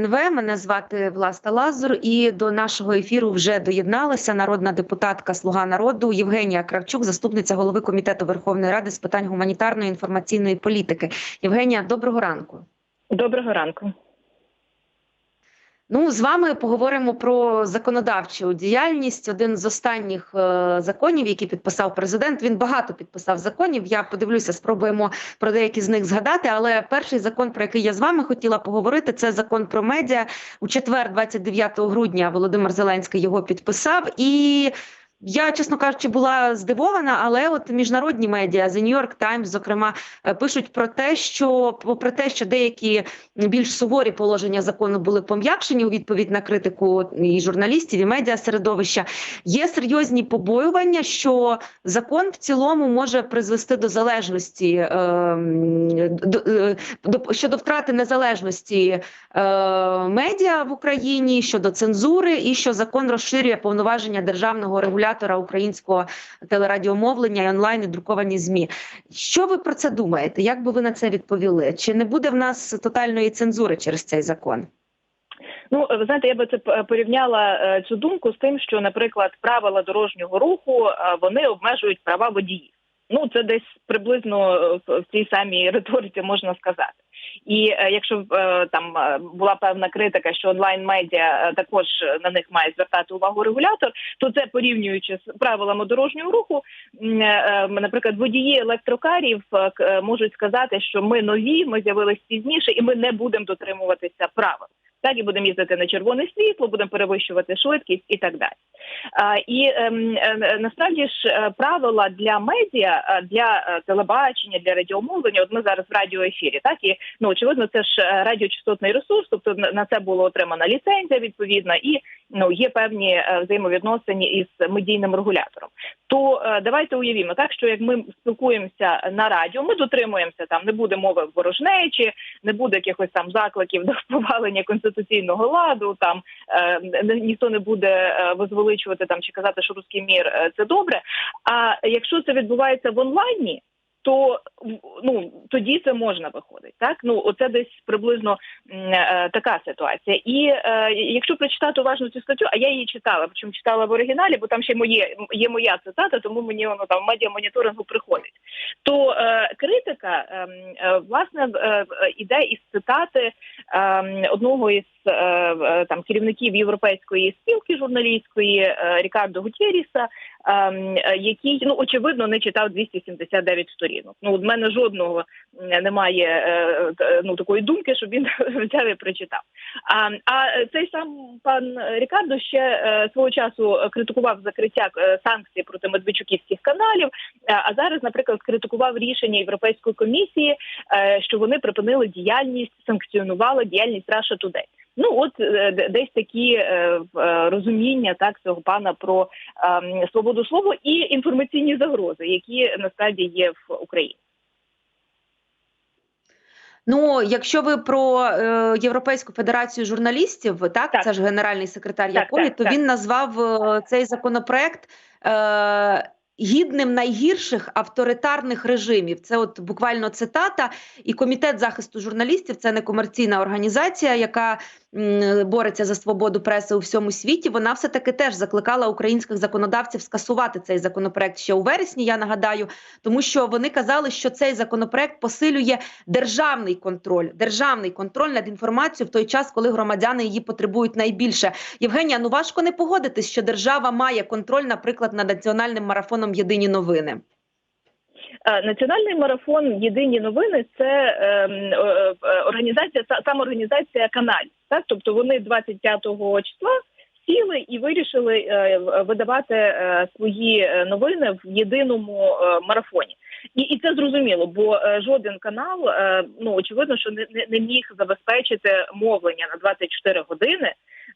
НВ. Мене звати Власта Лазур, і до нашого ефіру вже доєдналася народна депутатка Слуга народу Євгенія Кравчук, заступниця голови комітету Верховної Ради з питань гуманітарної інформаційної політики. Євгенія, доброго ранку. Доброго ранку. Ну, з вами поговоримо про законодавчу діяльність. Один з останніх е, законів, які підписав президент. Він багато підписав законів. Я подивлюся, спробуємо про деякі з них згадати. Але перший закон, про який я з вами хотіла поговорити, це закон про медіа. У четвер, 29 грудня, Володимир Зеленський його підписав і. Я, чесно кажучи, була здивована, але от міжнародні медіа, The New York Times, зокрема, е, пишуть про те, що попри те, що деякі більш суворі положення закону були пом'якшені у відповідь на критику і журналістів, і медіа середовища, є серйозні побоювання, що закон в цілому може призвести до залежності е, до, до щодо втрати незалежності е, медіа в Україні щодо цензури, і що закон розширює повноваження державного регулятора українського телерадіомовлення і онлайн і друковані змі. Що ви про це думаєте? Як би ви на це відповіли? Чи не буде в нас тотальної цензури через цей закон? Ну ви знаєте, я би це порівняла е, цю думку з тим, що, наприклад, правила дорожнього руху е, вони обмежують права водіїв. Ну це десь приблизно е, в цій самій риториці можна сказати. І е, якщо е, там е, була певна критика, що онлайн медіа також на них має звертати увагу регулятор, то це порівнюючи з правилами дорожнього руху, наприклад, водії електрокарів можуть сказати, що ми нові, ми з'явились пізніше, і ми не будемо дотримуватися правил. Так і будемо їздити на червоне світло, будемо перевищувати швидкість і так далі. І ем, е, насправді ж е, правила для медіа, е, для телебачення, для радіомовлення. От ми зараз в радіоефірі, так і ну очевидно, це ж радіочастотний ресурс, тобто на це було отримана ліцензія відповідна, і ну є певні е, взаємовідносини із медійним регулятором. То е, давайте уявімо так, що як ми спілкуємося на радіо, ми дотримуємося там, не буде мови ворожнечі, не буде якихось там закликів до повалення конституційного ладу. Там е, ніхто не буде е, возвеличувати там чи казати, що русський мір це добре. А якщо це відбувається в онлайні. То ну тоді це можна виходить, так ну оце десь приблизно е, така ситуація. І е, якщо прочитати уважно цю статтю, а я її читала, причому читала в оригіналі, бо там ще моє є моя цитата, тому мені воно там медіа моніторингу приходить. То е, критика ем, е, власне е, е, іде із цитати ем, одного із е, е, там керівників європейської спілки журналістської е, Рікардо Гутєріса, ем, е, який ну очевидно не читав 279 сторінок. Ну в мене жодного немає е, ну такої думки, щоб він взяв і прочитав. А, а цей сам пан Рікардо ще е, свого часу критикував закриття е, санкцій проти медведчуківських каналів. Е, А зараз, наприклад, критикував рішення Європейської комісії, е, що вони припинили діяльність, санкціонували діяльність Russia Today. Ну от е, десь такі е, е, розуміння так цього пана про ем, свободу слова і інформаційні загрози, які насправді є в Україні. Ну, якщо ви про е, Європейську федерацію журналістів, так, Так. це ж генеральний секретар якої, то так. він назвав е, цей законопроект е, гідним найгірших авторитарних режимів. Це от буквально цитата. І комітет захисту журналістів це не комерційна організація, яка бореться за свободу преси у всьому світі. Вона все таки теж закликала українських законодавців скасувати цей законопроект ще у вересні. Я нагадаю, тому що вони казали, що цей законопроект посилює державний контроль, державний контроль над інформацією в той час, коли громадяни її потребують найбільше. Євгенія, ну важко не погодитись, що держава має контроль, наприклад, над національним марафоном Єдині новини. Е, Національний марафон Єдині новини це ем, е, е, організація са- самоорганізація каналів. Так, тобто вони 25 числа сіли і вирішили видавати свої новини в єдиному марафоні. І, і це зрозуміло, бо е, жоден канал е, ну очевидно, що не, не, міг забезпечити мовлення на 24 години.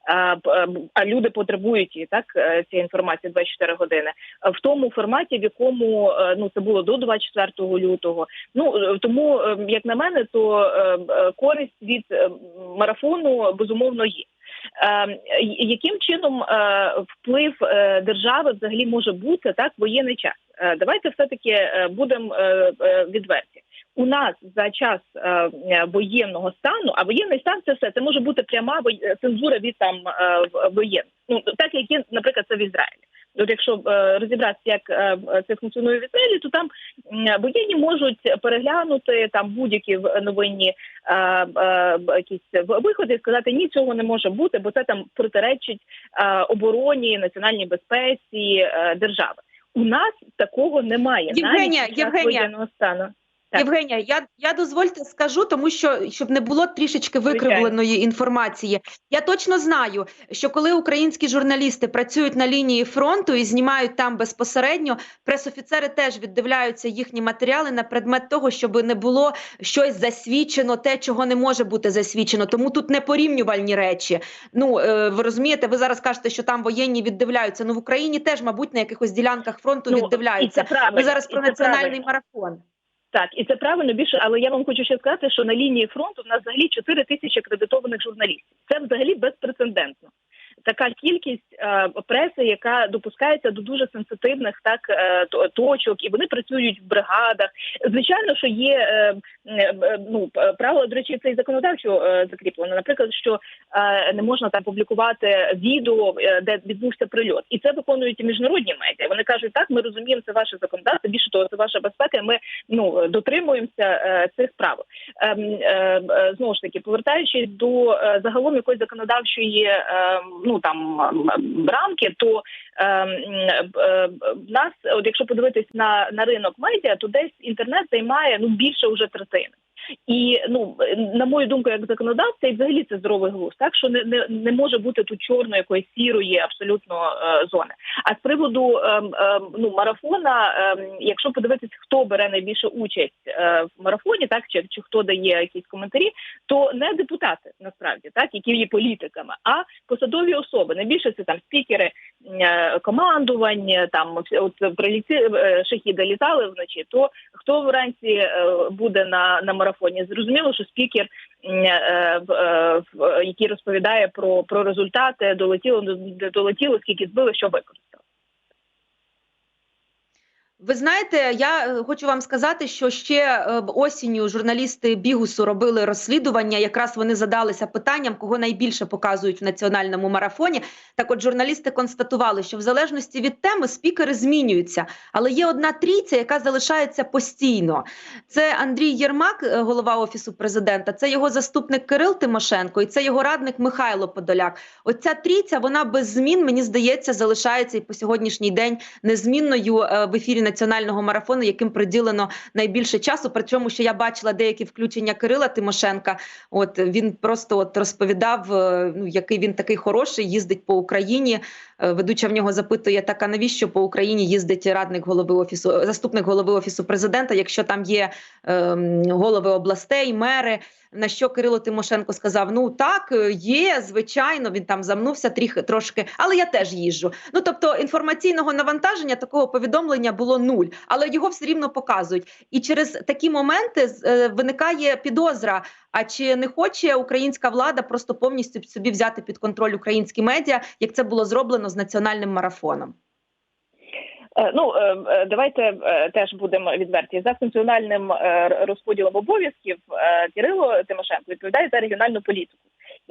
А, е, а люди потребують так цієї інформації 24 години в тому форматі, в якому ну це було до 24 лютого. Ну тому, е, як на мене, то користь від е, марафону безумовно є. Е, яким чином е, вплив е, держави взагалі може бути так воєнний час? Давайте все таки будемо відверті. У нас за час воєнного стану, а воєнний стан це все це може бути пряма цензура від там воєн. Ну так як є, наприклад, це в Ізраїлі. От якщо е, розібратися, як е, це функціонує в Ізраїлі, то там воєнні можуть переглянути там будь-які новинні е, е, якісь виходи і сказати ні, цього не може бути, бо це там протиречить е, обороні, національній безпеці е, держави. У нас такого немає. Євгенія, навіть Євгенія. воєнного стану. Так. Євгенія, я, я дозвольте скажу, тому що щоб не було трішечки викривленої інформації. Я точно знаю, що коли українські журналісти працюють на лінії фронту і знімають там безпосередньо, пресофіцери теж віддивляються їхні матеріали на предмет того, щоб не було щось засвідчено, те, чого не може бути засвідчено. Тому тут не порівнювальні речі. Ну е, ви розумієте, ви зараз кажете, що там воєнні віддивляються. Ну в Україні теж, мабуть, на якихось ділянках фронту Ну, віддивляються. Ми зараз про національний правильно. марафон. Так, і це правильно більше, але я вам хочу ще сказати, що на лінії фронту в нас взагалі 4 тисячі акредитованих журналістів. Це взагалі безпрецедентно. Така кількість е, преси, яка допускається до дуже сенситивних так е, точок, і вони працюють в бригадах. Звичайно, що є е, ну правила, до речі, це і законодавчо закріплено. Наприклад, що не можна там публікувати відео, де відбувся прильот, і це виконують міжнародні медіа. Вони кажуть, так ми розуміємо, це ваше законодавство. Більше того, це ваша безпека. Ми ну дотримуємося цих правил. Ем, знову ж таки, повертаючись до загалом якоїсь законодавчої ем, ну там рамки, то ем, е, е, нас, от якщо подивитись на, на ринок медіа, то десь інтернет займає ну більше уже третини. І ну на мою думку, як законодавця, і взагалі це здоровий глузд, так що не, не, не може бути тут чорної якоїсь сірої абсолютно е, зони. А з приводу ем, ем, ну марафона, ем, якщо подивитись, хто бере найбільше участь е, в марафоні, так чи, чи хто дає якісь коментарі, то не депутати насправді, так які є політиками, а посадові особи. Найбільше це там спікери е, командувань, там от приліці е, шахіди літали вночі. То хто вранці е, буде на, на марафоні? Зрозуміло, що спікер, е, е, в- який розповідає про, про результати, долетіло, долетіло, скільки збили, що використали. Ви знаєте, я е, хочу вам сказати, що ще е, осінню журналісти Бігусу робили розслідування. Якраз вони задалися питанням, кого найбільше показують в національному марафоні. Так, от журналісти констатували, що в залежності від теми спікери змінюються, але є одна трійця, яка залишається постійно. Це Андрій Єрмак, е, голова офісу президента. Це його заступник Кирил Тимошенко, і це його радник Михайло Подоляк. Оця трійця, вона без змін, мені здається, залишається і по сьогоднішній день незмінною в ефірі національного марафону, яким приділено найбільше часу. Причому, що я бачила деякі включення Кирила Тимошенка. От він просто от розповідав, е, ну який він такий хороший, їздить по Україні. Е, Ведуча в нього запитує: так а навіщо по Україні їздить радник голови офісу, е, заступник голови офісу президента, якщо там є ем, голови областей, мери. На що Кирило Тимошенко сказав: Ну так, е, є, звичайно, він там замнувся тріх, трошки, але я теж їжджу. Ну тобто інформаційного навантаження такого повідомлення було нуль, але його все рівно показують. І через такі моменти е, виникає підозра. А чи не хоче українська влада просто повністю собі взяти під контроль українські медіа, як це було зроблено з національним марафоном? Е, Ну е, е, давайте теж будемо відверті за функціональним розподілом обов'язків. Кирило Тимошенко відповідає за регіональну політику.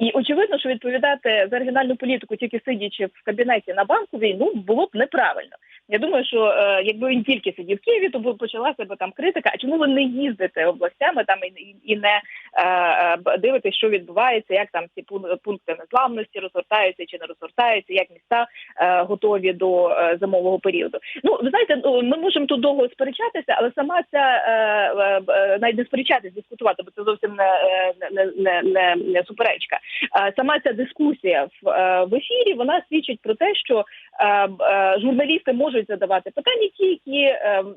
І очевидно, що відповідати за регіональну політику, тільки сидячи в кабінеті на банковій, ну було б неправильно. Я думаю, що е, якби він тільки сидів в Києві, то почалася б там критика. А чому ви не їздите областями там і, і- не е, е, дивитесь, що відбувається, як там ці пун- пункти незламності розгортаються чи не розгортаються, як міста е, готові до е, зимового періоду? Ну, ви знаєте, ну, ми можемо тут довго сперечатися, але сама ця е, е, е, навіть не сперечатись, дискутувати, бо це зовсім не, е, не, не, не, не суперечка. Е, Сама ця дискусія в, е, в ефірі вона свідчить про те, що е, журналісти можуть задавати питання, ті, які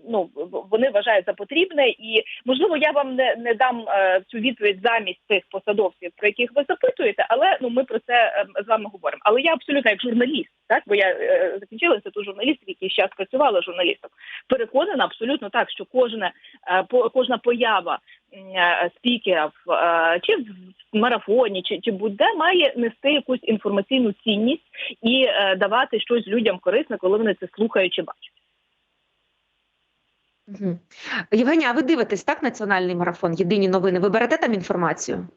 ну вони вважають за потрібне, і можливо я вам не, не дам цю відповідь замість тих посадовців, про яких ви запитуєте, але ну ми про це з вами говоримо. Але я абсолютно як журналіст, так бо я закінчила інститут журналістів, який ще працювала журналістом, переконана абсолютно так, що кожне по кожна поява спікерів е, чи в марафоні, чи, чи будь-де має нести якусь інформаційну цінність і е, давати щось людям корисне, коли вони це слухають чи бачать. Мгм. Євгенія, а ви дивитесь так національний марафон? Єдині новини. Ви берете там інформацію?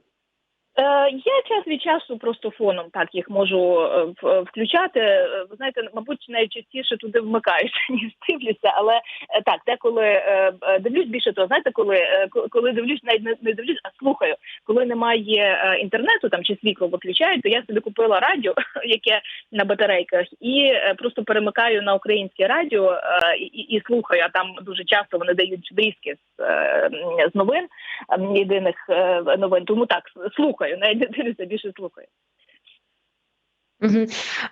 Е, я час від часу просто фоном так їх можу е, в- включати. Е, Ви знаєте, мабуть, найчастіше туди вмикаюся, ніж дивлюся. Але е, так, деколи е, е, дивлюсь більше того, знаєте, коли, е, коли дивлюсь, навіть не, дивлюсь, а слухаю. Коли немає е, інтернету там чи світло виключають, то я собі купила радіо, яке на батарейках, і е, просто перемикаю на українське радіо е, і, і- і слухаю. А там дуже часто вони дають зрізки з, е, з новин єдиних е, новин. Тому так слухаю, навіть не дивлюся, більше слухаю. Угу.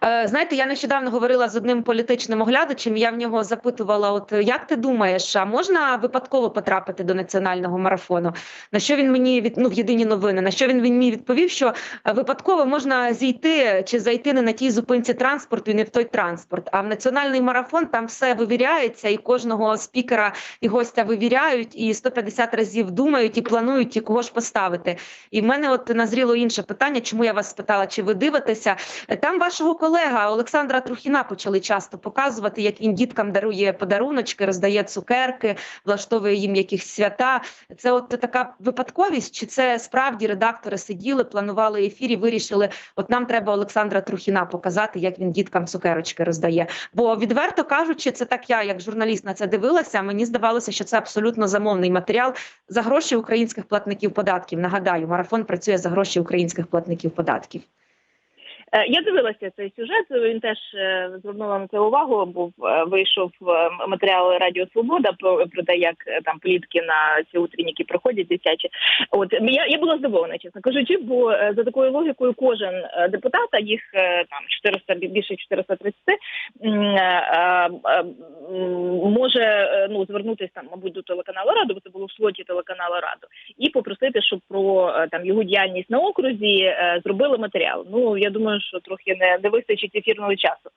Е, знаєте, я нещодавно говорила з одним політичним оглядачем. Я в нього запитувала: от як ти думаєш, а можна випадково потрапити до національного марафону? На що він мені від ну в єдині новини? На що він мені відповів, що е, випадково можна зійти чи зайти не на тій зупинці транспорту і не в той транспорт. А в національний марафон там все вивіряється, і кожного спікера і гостя вивіряють, і 150 разів думають і планують, і кого ж поставити. І в мене от назріло інше питання, чому я вас спитала, чи ви дивитеся? Там вашого колега Олександра Трухіна почали часто показувати, як він діткам дарує подаруночки, роздає цукерки, влаштовує їм якісь свята. Це от така випадковість, чи це справді редактори сиділи, планували ефір і вирішили, от нам треба Олександра Трухіна показати, як він діткам цукерочки роздає. Бо відверто кажучи, це так я, як журналіст, на це дивилася. Мені здавалося, що це абсолютно замовний матеріал за гроші українських платників податків. Нагадаю, марафон працює за гроші українських платників податків. Е, Я дивилася цей сюжет. Він теж е, звернула на це увагу. Був е, вийшов матеріал Радіо Свобода про, те, як там плітки на ці утренні, які проходять дитячі. От я, я була здивована, чесно кажучи, бо за такою логікою кожен депутат, а їх там 400, більше 430, м, е, е, м, може ну звернутися там, мабуть, до телеканалу Раду, бо це було в слоті телеканалу Раду, і попросити, щоб про там його діяльність на окрузі зробили матеріал. Ну я думаю, що трохи не, не вистачить ефірного часу,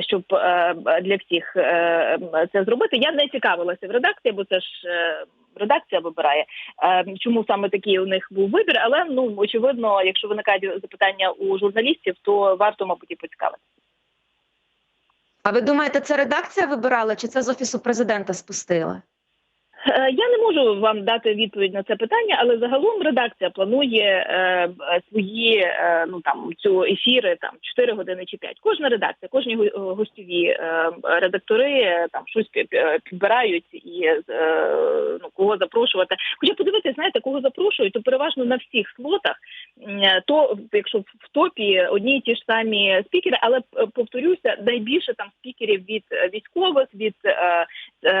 щоб е, для всіх е, це зробити. Я не цікавилася в редакції, бо це ж. е, Редакція вибирає, чому саме такий у них був вибір, але ну очевидно, якщо виникають запитання у журналістів, то варто, мабуть, і поцікавити. А ви думаєте, це редакція вибирала, чи це з офісу президента спустила? Е, Я не можу вам дати відповідь на це питання, але загалом редакція планує е, е, свої ну там цю ефіри там 4 години чи 5. Кожна редакція, кожні го- гостьові редактори там щось пі- пі- підбирають і е, ну кого запрошувати. Хоча подивитися, знаєте, кого запрошують, то переважно на всіх слотах. То якщо в топі одні й ті ж самі спікери, але повторюся, найбільше там спікерів від військових, від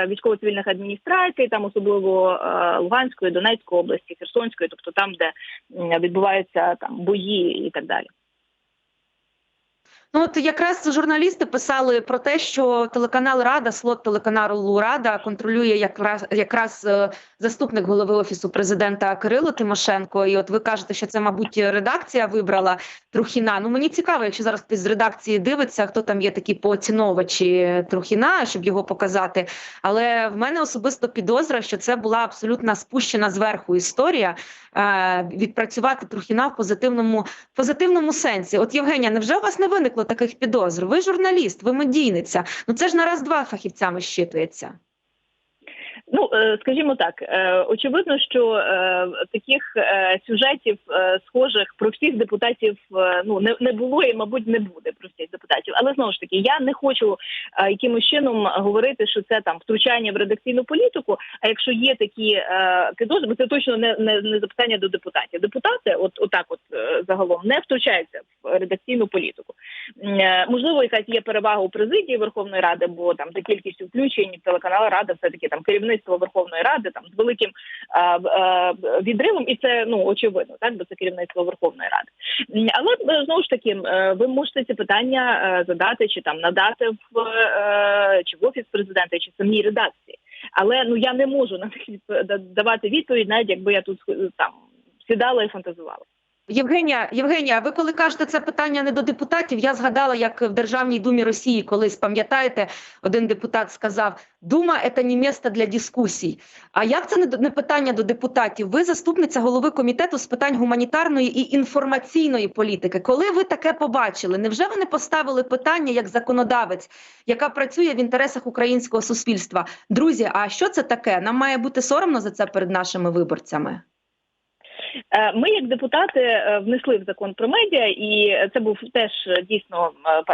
військово-цивільних адміністрацій, там особливо е, Луганської, Донецької області, Херсонської, тобто там, де відбуваються там бої і так далі. Ну от якраз журналісти писали про те, що телеканал Рада, слот телеканалу Рада контролює якраз якраз е, заступник голови офісу президента Кирило Тимошенко. І от ви кажете, що це, мабуть, редакція вибрала Трухіна. Ну мені цікаво, якщо зараз хтось з редакції дивиться, хто там є такі поціновувачі Трухіна, щоб його показати. Але в мене особисто підозра, що це була абсолютно спущена зверху історія е, відпрацювати Трухіна в позитивному позитивному сенсі. От Євгенія, невже у вас не виникло таких підозр? Ви журналіст, ви медійниця. Ну це ж на раз-два фахівцями щитується. Ну е, скажімо так, е, очевидно, що е, таких сюжетів схожих про всіх депутатів ну не, не було і, мабуть, не буде про всіх депутатів. Але знову ж таки, я не хочу якимось чином говорити, що це там втручання в редакційну політику. А якщо є такі підозри, це точно не, не, не запитання до депутатів. Депутати, от отак, от загалом, не втручаються в редакційну політику. Можливо, якась є перевага у президії Верховної Ради, бо там за кількістю включень телеканал Рада, все таки там керівництво Верховної Ради, там з великим е, е, відривом, і це ну очевидно, так бо це керівництво Верховної Ради. Але е, знову ж таки, ви можете ці питання задати чи там надати в чи в офіс президента, чи самій редакції. Але ну я не можу на них давати відповідь, навіть якби я тут там сідала і фантазувала. Євгенія, Євгенія, ви коли кажете це питання не до депутатів, я згадала, як в Державній думі Росії колись пам'ятаєте, один депутат сказав: Дума це не місце для дискусій. А як це не питання до депутатів? Ви заступниця голови комітету з питань гуманітарної і інформаційної політики. Коли ви таке побачили, невже ви не поставили питання як законодавець, яка працює в інтересах українського суспільства? Друзі, а що це таке? Нам має бути соромно за це перед нашими виборцями. Е, Ми, як депутати, е, внесли в закон про медіа, і це був теж е, дійсно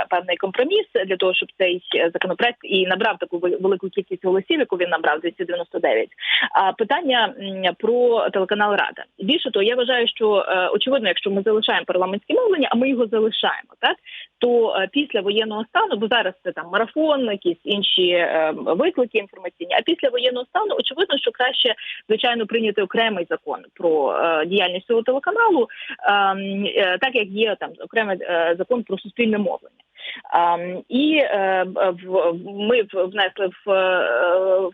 певний компроміс для того, щоб цей законопроект і набрав таку вел- велику кількість голосів, яку він набрав 299. А питання про телеканал Рада. Більше того, я вважаю, що очевидно, якщо ми залишаємо парламентське мовлення, а ми його залишаємо, так то після воєнного стану, бо зараз це там марафон, якісь інші виклики інформаційні. А після воєнного стану, очевидно, що краще звичайно прийняти окремий закон про діяльність цього телеканалу, ем, е, так як є там окремий е, закон про суспільне мовлення. І е, в, ми внесли в, е,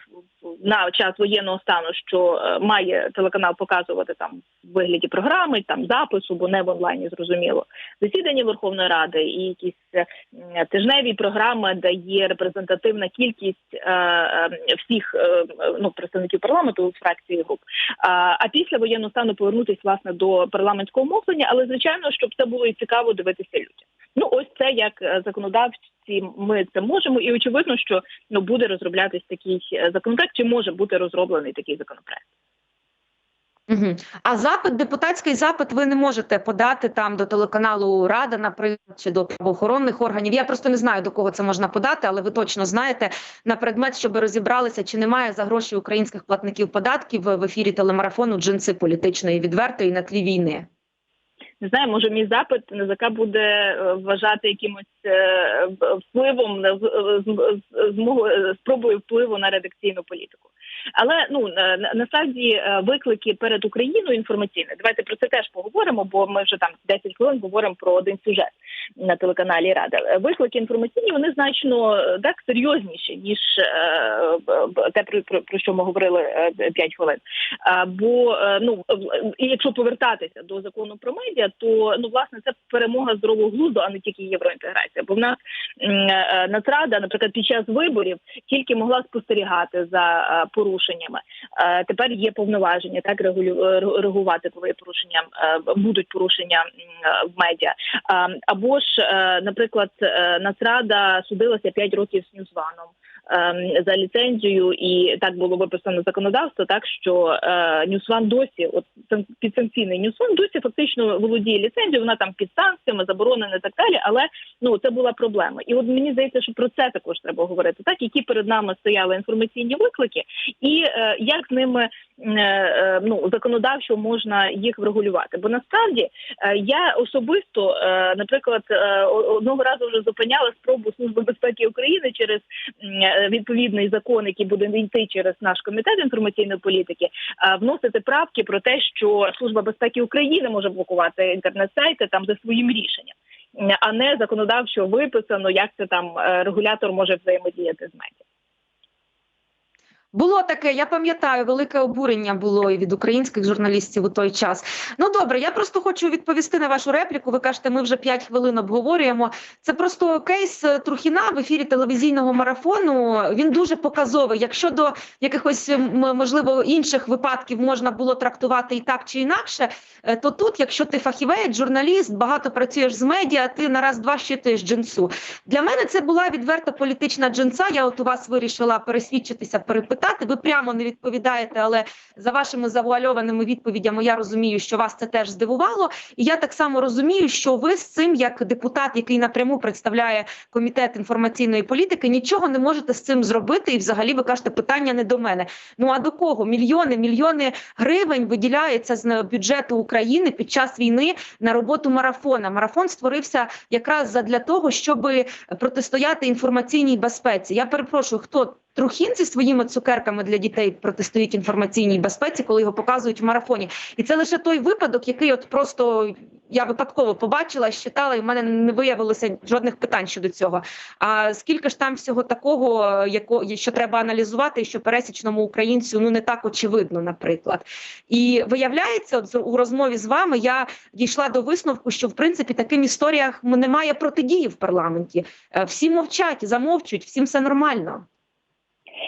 на час воєнного стану, що е, має телеканал показувати там в вигляді програми, там запису, бо не в онлайні зрозуміло, засідання Верховної Ради і якісь тижневі програми, де є репрезентативна кількість всіх ну представників парламенту фракції груп. А після воєнного стану повернутися власне до парламентського мовлення, але звичайно, щоб це було і цікаво дивитися людям. Ну ось це як е, законодавці. Ми це можемо, і очевидно, що ну буде розроблятись такий е, законопроект, чи може бути розроблений такий законопроект. Угу. А запит, депутатський запит, ви не можете подати там до телеканалу Рада, наприклад, чи до правоохоронних органів. Я просто не знаю, до кого це можна подати, але ви точно знаєте на предмет, щоб розібралися, чи немає за гроші українських платників податків в ефірі телемарафону джинси політичної відвертої на тлі війни. Не знаю, може мій запит НЗК буде е, вважати якимось е, впливом на е, спробою впливу на редакційну політику. Але ну на- на- насправді виклики перед Україною інформаційне. Давайте про це теж поговоримо, бо ми вже там 10 хвилин говоримо про один сюжет на телеканалі Рада. Виклики інформаційні вони значно так серйозніші ніж те, про, про, що ми говорили е, 5 хвилин. Бо ну і якщо повертатися до закону про медіа, то ну власне це перемога здорового глузду, а не тільки євроінтеграція. Бо в нас е, Нацрада, наприклад, під час виборів тільки могла спостерігати за е, порушеннями. Е, Тепер є повноваження так е, реагувати, коли порушення е, будуть порушення е, в медіа. Або ж, е, наприклад, е, Нацрада судилася 5 років з Ньюзваном ем, за ліцензію, і так було виписано законодавство, так що е, Ньюсван досі, от сан- підсанкційний Ньюсван досі фактично володіє ліцензією, вона там під санкціями, заборонена і так далі. Але ну це була проблема. І от мені здається, що про це також треба говорити, так які перед нами стояли інформаційні виклики, і е, як ними е, ну законодавчо можна їх врегулювати. Бо насправді я особисто, наприклад, одного разу вже зупиняла спробу служби безпеки України через відповідний закон, який буде йти через наш комітет інформаційної політики, е, вносити правки про те, що служба безпеки України може блокувати інтернет-сайти там за своїм рішенням, а не законодавчо виписано, як це там е, регулятор може взаємодіяти з медіа. Було таке, я пам'ятаю, велике обурення було і від українських журналістів у той час. Ну добре, я просто хочу відповісти на вашу репліку. Ви кажете, ми вже 5 хвилин обговорюємо. Це просто кейс е, Трухіна в ефірі телевізійного марафону. Він дуже показовий. Якщо до якихось можливо інших випадків можна було трактувати і так чи інакше, е, то тут, якщо ти фахівець, журналіст, багато працюєш з медіа, ти на раз-два щитуєш джинсу. Для мене це була відверта політична джинса. Я от у вас вирішила пересвідчитися, перепитати. Ви прямо не відповідаєте, але за вашими завуальованими відповідями я розумію, що вас це теж здивувало. І я так само розумію, що ви з цим, як депутат, який напряму представляє комітет інформаційної політики, нічого не можете з цим зробити. І взагалі ви кажете, питання не до мене. Ну а до кого? Мільйони, мільйони гривень виділяється з бюджету України під час війни на роботу марафона. Марафон створився якраз задля того, щоб протистояти інформаційній безпеці. Я перепрошую, хто Трухін зі своїми цукерками для дітей протистоїть інформаційній безпеці, коли його показують в марафоні. І це лише той випадок, який от просто я випадково побачила, считала, і в мене не виявилося жодних питань щодо цього. А скільки ж там всього такого, яко, що треба аналізувати, що пересічному українцю ну не так очевидно, наприклад. І виявляється, от у розмові з вами я дійшла до висновку, що в принципі таким історіях немає протидії в парламенті. Е, Всі мовчать, замовчують, всім все нормально.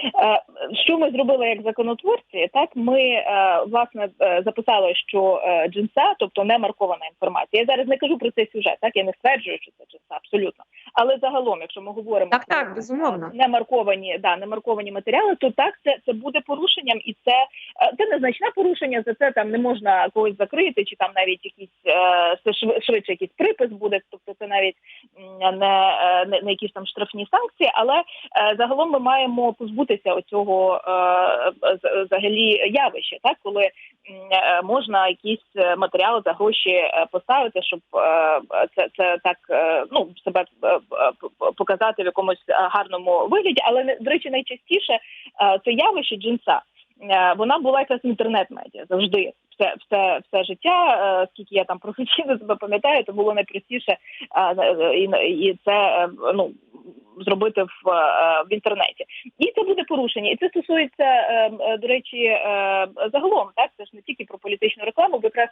Е, Що ми зробили як законотворці? Так ми е, власне е, записали, що джинса, тобто не маркована інформація. Я зараз не кажу про цей сюжет, так я не стверджую, що це джинса, абсолютно. Але загалом, якщо ми говоримо Так, про так, безумовно. не марковані, да, не марковані матеріали, то так це, це буде порушенням, і це, це незначне порушення. За це там не можна когось закрити, чи там навіть якийсь е, це шви- швидше якийсь припис буде. Тобто це навіть не, не, не якісь там штрафні санкції, але загалом ми маємо позбутися оцього е, взагалі явища, так коли е, можна якісь е, матеріали за гроші поставити, щоб це, це так ну себе показати в якомусь гарному вигляді. Але до речі, найчастіше це явище джинса. Вона була якась інтернет-медіа завжди. Все, все, все життя, е, скільки я там професійно себе пам'ятаю, то було найпростіше е, е, і, і це ну зробити в, в інтернеті. І це буде порушення. І це стосується, до речі, загалом, так це ж не тільки про політичну рекламу, бо якраз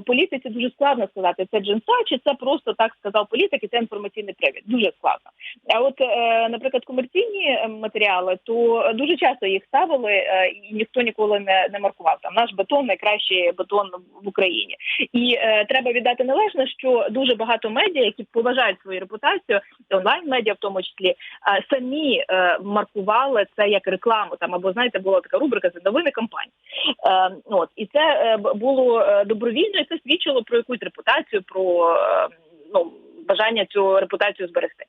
в політиці дуже складно сказати, це джинса чи це просто так сказав політик, і це інформаційний привід. Дуже складно. А от, е, наприклад, комерційні е, матеріали, то дуже часто їх ставили, е, і ніхто ніколи не, не маркував. Там наш бетон найкращий бетон в Україні. І е, треба віддати належне, що дуже багато медіа, які поважають свою репутацію, онлайн медіа в тому числі, самі е, маркували це як рекламу. Там або знаєте, була така рубрика це новини кампанії. Е, от і це е, було добровільно, і це свідчило про якусь репутацію, про е, ну бажання цю репутацію зберегти.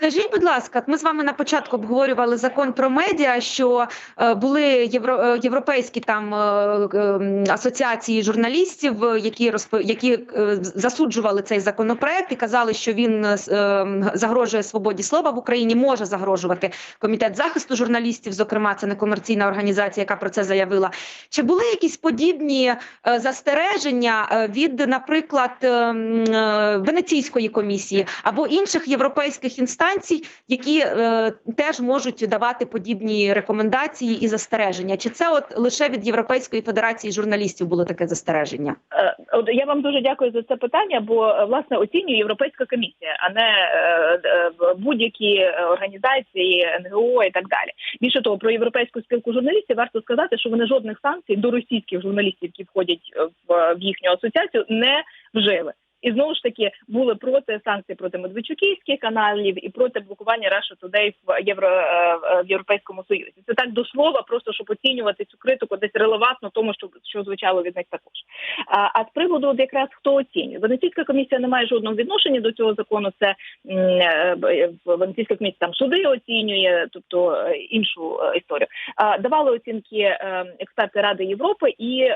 Скажіть, будь ласка, ми з вами на початку обговорювали закон про медіа, що е, були євро, е, європейські там е, асоціації журналістів, які розпо, які засуджували цей законопроект і казали, що він загрожує свободі слова в Україні, може загрожувати комітет захисту журналістів. Зокрема, це некомерційна організація, яка про це заявила. Чи були якісь подібні застереження від, наприклад, е, м, е, Венеційської комісії або інших європейських інстанцій, які е, теж можуть давати подібні рекомендації і застереження? Чи це от лише від Європейської федерації журналістів було таке застереження? Е, От я вам дуже дякую за це питання, бо е, власне оцінює Європейська комісія, а не е, будь-які організації, НГО і так далі. Більше того, про європейську спілку журналістів варто сказати, що вони жодних санкцій до російських журналістів, які входять в їхню асоціацію, не вжили. І знову ж таки були проти санкцій проти медведчуківських каналів і проти блокування Russia Today в євро е, е, в європейському союзі. Це так до слова, просто щоб оцінювати цю критику десь релевантно тому, що що звучало від них також. А, а з приводу, от якраз хто оцінює, Венеційська комісія не має жодного відношення до цього закону. Це е, Венеційська комісія там суди оцінює, тобто іншу історію. А давали оцінки експерти Ради Європи і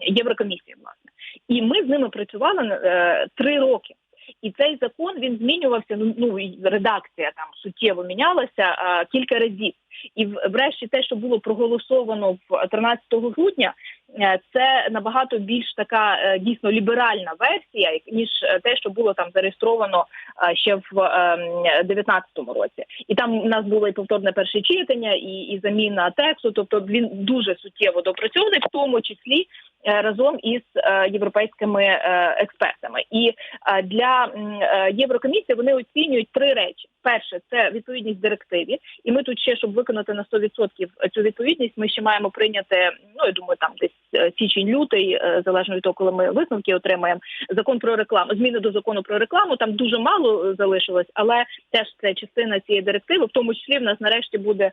Єврокомісії, власне. І ми з ними працювали е, три роки. І цей закон він змінювався. Ну ну редакція там суттєво мінялася е, кілька разів. І врешті те, що було проголосовано в 13 грудня, е, це набагато більш така дійсно ліберальна версія, ніж те, що було там зареєстровано ще в е, 19-му році. І там у нас було і повторне перше читання, і, і заміна тексту. Тобто він дуже суттєво допрацьований, в тому числі разом із е, європейськими е, експертами. І е, для е, Єврокомісії вони оцінюють три речі: перше це відповідність директиві, і ми тут ще, щоб виконати на 100% цю відповідність, ми ще маємо прийняти. Ну я думаю, там десь е, січень-лютий, е, залежно від того, коли ми висновки отримаємо. Закон про рекламу, зміни до закону про рекламу. Там дуже мало е, залишилось, але теж це частина цієї директиви. В тому числі в нас нарешті буде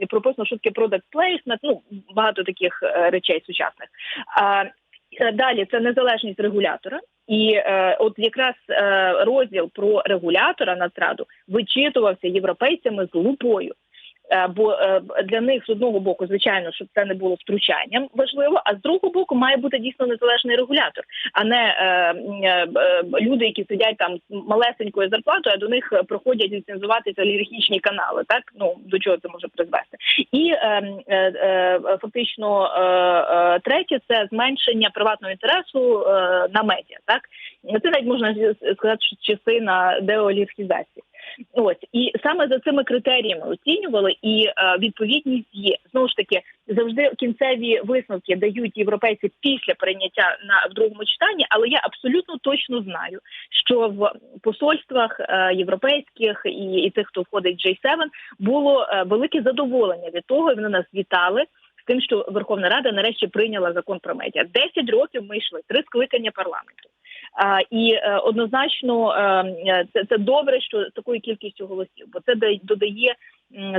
е, прописано що таке product placement, Ну багато таких е, речей сучасних. А, е, Далі це незалежність регулятора, і е, от якраз е, розділ про регулятора Нацраду вичитувався європейцями з лупою. Е, Бо е, для них з одного боку, звичайно, щоб це не було втручанням важливо, а з другого боку має бути дійсно незалежний регулятор, а не е, люди, які сидять там з малесенькою зарплатою, а до них проходять ліцензуватися олігархічні канали. Так ну до чого це може призвести? І фактично третє це зменшення приватного інтересу на медіа. Так це навіть можна сказати, що частина деолігархізації. Ось і саме за цими критеріями оцінювали, і е, відповідність є знову ж таки завжди кінцеві висновки дають європейці після прийняття на в другому читанні. Але я абсолютно точно знаю, що в посольствах е, європейських і, і тих, хто входить в J7, було е, велике задоволення від того, і вони нас вітали. Тим, що Верховна Рада нарешті прийняла закон про медіа. Десять років ми йшли, три скликання парламенту. І е, однозначно е, це, це добре, що такою кількістю голосів, бо це да- додає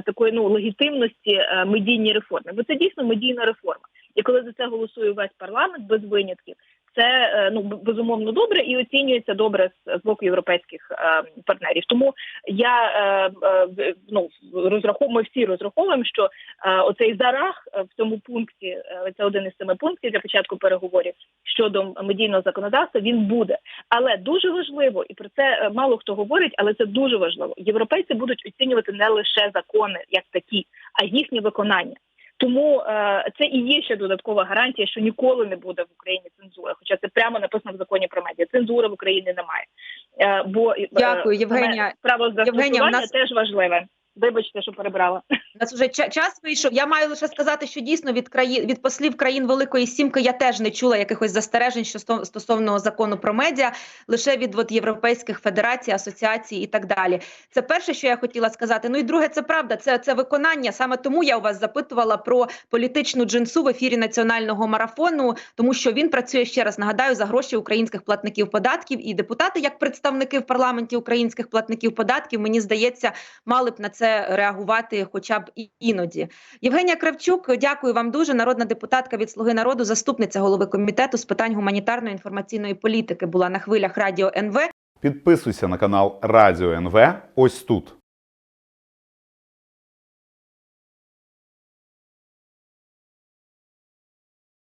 такої ну легітимності е, медійній реформі. Бо це дійсно медійна реформа. І коли за це голосує весь парламент без винятків, це е, ну безумовно добре і оцінюється добре з, боку європейських е, партнерів. Тому я е, ну розраховую, всі розраховуємо, що оцей зарах в цьому пункті, це один із семи пунктів для початку переговорів щодо медійного законодавства. Він буде, але дуже важливо, і про це мало хто говорить, але це дуже важливо. Європейці будуть оцінювати не лише закони як такі, а їхнє виконання. Тому е, це і є ще додаткова гарантія, що ніколи не буде в Україні цензури. Хоча це прямо написано в законі про медіа. Цензури в Україні немає. Е, бо е, Дякую, Євгенія. право Євгенія, у застосування нас- теж важливе. Вибачте, що перебрала. Нас вже час вийшов. Я маю лише сказати, що дійсно від країн від послів країн Великої Сімки я теж не чула якихось застережень що стосовно закону про медіа, лише від от, європейських федерацій, асоціацій і так далі. Це перше, що я хотіла сказати. Ну і друге, це правда. Це, це виконання. Саме тому я у вас запитувала про політичну джинсу в ефірі національного марафону, тому що він працює ще раз. Нагадаю за гроші українських платників податків і депутати, як представники в парламенті українських платників податків, мені здається, мали б на це реагувати, хоча б і іноді. Євгенія Кравчук, дякую вам дуже. Народна депутатка від Слуги народу, заступниця голови комітету з питань гуманітарної інформаційної політики, була на хвилях радіо НВ. Підписуйся на канал Радіо НВ ось тут.